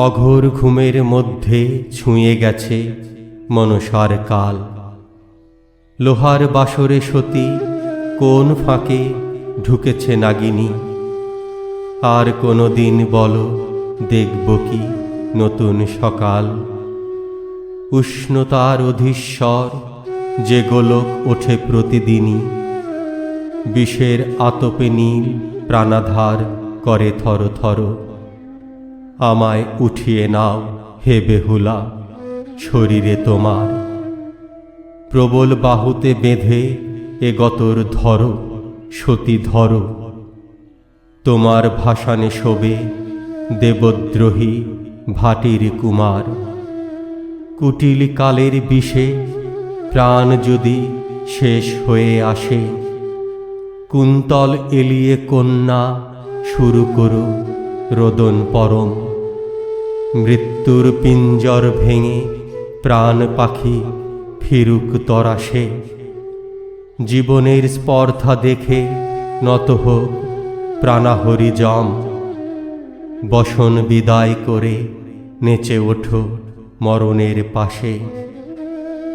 অঘোর ঘুমের মধ্যে ছুঁয়ে গেছে মনসার কাল। লোহার বাসরে সতী কোন ফাঁকে ঢুকেছে নাগিনী? আর কোনো দিন বলো, দেখব কি নতুন সকাল? উষ্ণতার অধীশ্বর যে গোলক ওঠে প্রতিদিনই। বিষের আতপে নীল প্রাণাধার করে থর থর আমায় উঠিয়ে নাও হে বেহুলা, শরীরে তোমার। প্রবল বাহুতে বেঁধে এ গতর ধর, সতী ধর। তোমার ভাসানে শোবে দেবদ্রোহী ভাটির কুমার। কুটিল কালের বিষে প্রাণ যদি শেষ হয়ে আসে, কুন্তল এলিয়ে কন্যা শুরু করো রোদন পরম। মৃত্যুর পিঞ্জর ভেঙে প্রাণ পাখি ফিরুক তরাসে জীবনের স্পর্ধা দেখে নত হোক প্রাণাহরি জম। বসন বিদায় করে নেচে ওঠো মরণের পাশে।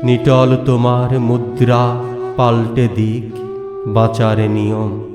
নিটল তোমার মুদ্রা পাল্টে দিক বাঁচার নিয়ম।